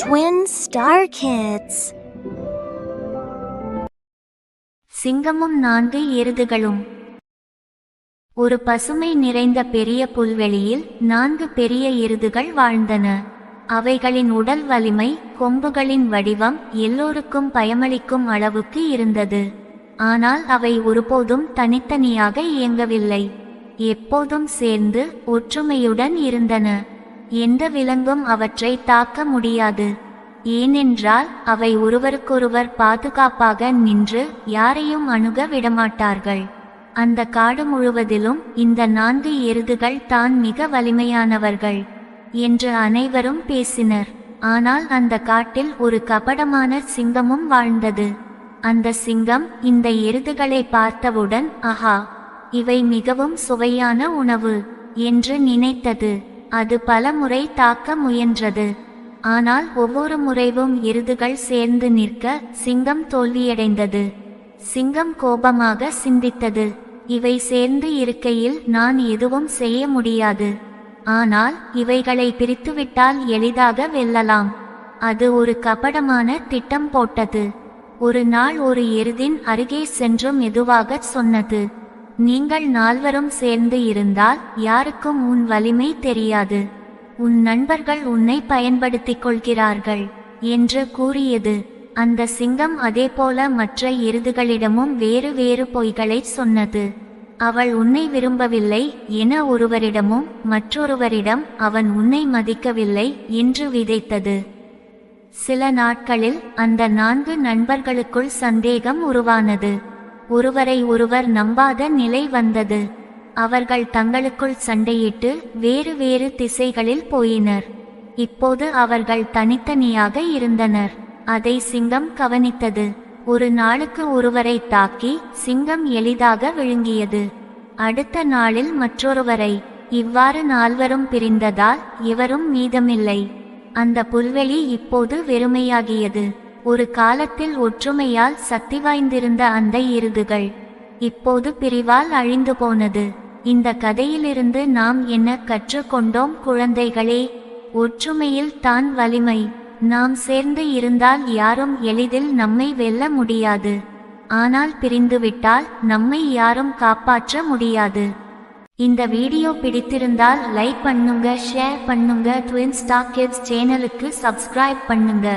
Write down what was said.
Twin Star Kids. சிங்கமும் நான்கு எருதுகளும் ஒரு பசுமை நிறைந்த பெரிய புல்வெளியில் நான்கு பெரிய எருதுகள் வாழ்ந்தன. அவைகளின் உடல் வலிமை கொம்புகளின் வடிவம் எல்லோருக்கும் பயமளிக்கும் அளவுக்கு இருந்தது. ஆனால் அவை ஒருபோதும் தனித்தனியாக இயங்கவில்லை. எப்போதும் சேர்ந்து ஒற்றுமையுடன் இருந்தன. எந்த விலங்கும் அவற்றை தாக்க முடியாது. ஏனென்றால் அவை ஒருவருக்கொருவர் பாதுகாப்பாக நின்று யாரையும் அணுக விடமாட்டார்கள். அந்த காடு முழுவதிலும் இந்த நான்கு எருதுகள் தான் மிக வலிமையானவர்கள் என்று அனைவரும் பேசினர். ஆனால் அந்த காட்டில் ஒரு கபடமான சிங்கமும் வாழ்ந்தது. அந்த சிங்கம் இந்த எருதுகளை பார்த்தவுடன் அஹா இவை மிகவும் சுவையான உணவு என்று நினைத்தது. அது பலமுறை தாக்க முயன்றது. ஆனால் ஒவ்வொரு முறைவும் எருதுகள் சேர்ந்து நிற்க சிங்கம் தோல்வியடைந்தது. சிங்கம் கோபமாக சிந்தித்தது. இவை சேர்ந்து இருக்கையில் நான் எதுவும் செய்ய முடியாது. ஆனால் இவைகளை பிரித்துவிட்டால் எளிதாக வெல்லலாம். அது ஒரு கபடமான திட்டம் போட்டது. ஒரு நாள் ஒரு எருதின் அருகே சென்று மெதுவாக சொன்னது. நீங்கள் நால்வரும் சேர்ந்து இருந்தால் யாருக்கும் உன் வலிமை தெரியாது. உன் நண்பர்கள் உன்னை பயன்படுத்திக் கொள்கிறார்கள் என்று கூறியது. அந்த சிங்கம் அதேபோல மற்ற எருதுகளிடமும் வேறு வேறு பொய்களை சொன்னது. அவள் உன்னை விரும்பவில்லை என ஒருவரிடமும் மற்றொருவரிடம் அவன் உன்னை மதிக்கவில்லை என்று விதைத்தது. சில நாட்களில் அந்த நான்கு நண்பர்களுக்குள் சந்தேகம் உருவானது. ஒருவரை ஒருவர் நம்பாத நிலை வந்தது. அவர்கள் தங்களுக்குள் சண்டையிட்டு வேறு வேறு திசைகளில் போயினர். இப்போது அவர்கள் தனித்தனியாக இருந்தனர். அதை சிங்கம் கவனித்தது. ஒரு நாளுக்கு ஒருவரை தாக்கி சிங்கம் எளிதாக விழுங்கியது. அடுத்த நாளில் மற்றொருவரை இவ்வாறு நால்வரும் பிரிந்ததால் இவரும் மீதமில்லை. அந்த புல்வெளி இப்போது வெறுமையாகியது. ஒரு காலத்தில் ஒற்றுமையால் சக்தி வாய்ந்திருந்த அந்த இருதுகள் இப்போது பிரிவால் அழிந்து போனது. இந்த கதையிலிருந்து நாம் என்ன கற்றுக்கொண்டோம் குழந்தைகளே? ஒற்றுமையில் தான் வலிமை. நாம் சேர்ந்து இருந்தால் யாரும் எளிதில் நம்மை வெல்ல முடியாது. ஆனால் பிரிந்துவிட்டால் நம்மை யாரும் காப்பாற்ற முடியாது. இந்த வீடியோ பிடித்திருந்தால் லைக் பண்ணுங்க ஷேர் பண்ணுங்க ட்வின் ஸ்டாக் கிட்ஸ் சேனலுக்கு சப்ஸ்கிரைப் பண்ணுங்க.